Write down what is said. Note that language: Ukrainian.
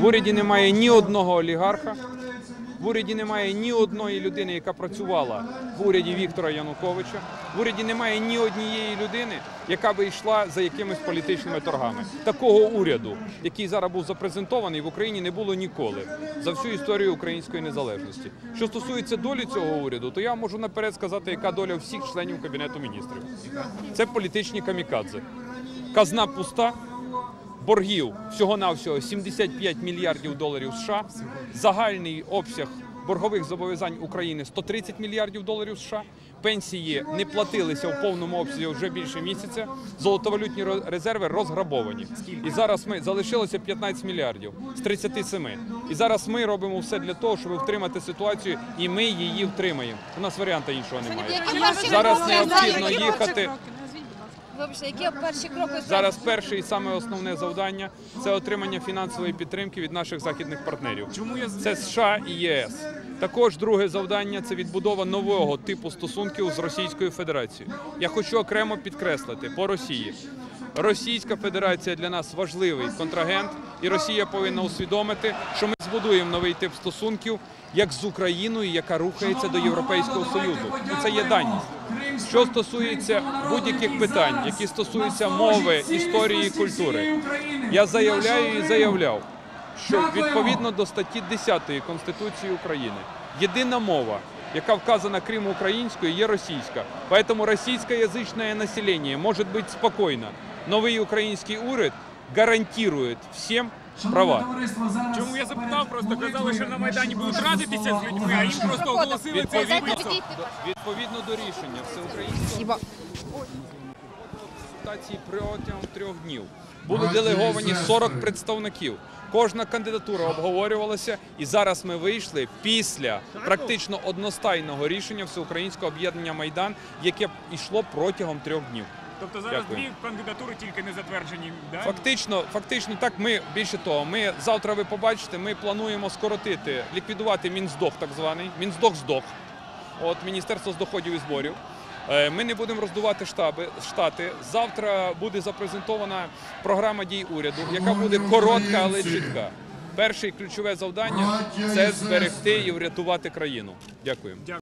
В уряді немає ні одного олігарха. В уряді немає ні одної людини, яка працювала в уряді Віктора Януковича. В уряді немає ні однієї людини, яка би йшла за якимись політичними торгами. Такого уряду, який зараз був запрезентований в Україні, не було ніколи за всю історію української незалежності. Що стосується долі цього уряду, то я можу наперед сказати, яка доля всіх членів кабінету міністрів. Це політичні камікадзе. Казна пуста, боргів всього-навсього 75 мільярдів доларів США, загальний обсяг боргових зобов'язань України 130 мільярдів доларів США. Пенсії не платилися в повному обсязі вже більше місяця. Золотовалютні резерви розграбовані. І зараз ми залишилося 15 мільярдів з 37. І зараз ми робимо все для того, щоб втримати ситуацію, і ми її втримаємо. У нас варіанта іншого немає. Зараз необхідно їхати. Вибачте, які перші кроки Зараз перше і саме основне завдання це отримання фінансової підтримки від наших західних партнерів. Чому я Це США і ЄС. Також друге завдання це відбудова нового типу стосунків з Російською Федерацією. Я хочу окремо підкреслити по Росії. Російська Федерація для нас важливий контрагент, і Росія повинна усвідомити, що ми збудуємо новий тип стосунків як з Україною, яка рухається до Європейського Союзу. І це є даність. Що стосується будь-яких питань, які стосуються мови, історії і культури, я заявляю і заявляв, що відповідно до статті 10 Конституції України єдина мова, яка вказана крім української, є російська. Поэтому російськоязичне населення може бути спокійно. Новий український уряд гарантує всім права. чому я запитав? Просто казали, що на майдані будуть радитися з людьми, а їм просто оголосили цей Відповідно, відповідно до рішення всеукраїнського консультації протягом трьох днів були делеговані 40 представників. Кожна кандидатура обговорювалася, і зараз ми вийшли після практично одностайного рішення всеукраїнського об'єднання Майдан, яке йшло протягом трьох днів. Тобто зараз Дякую. дві кандидатури тільки не затверджені. Да? Фактично, фактично, так ми більше того. Ми завтра ви побачите, ми плануємо скоротити, ліквідувати Мінздох, так званий. Мінздох здох. От Міністерство з доходів і зборів. Е, Ми не будемо роздувати штаби штати. Завтра буде запрезентована програма дій уряду, яка буде коротка, але чітка. Перше і ключове завдання це зберегти і врятувати країну. Дякую.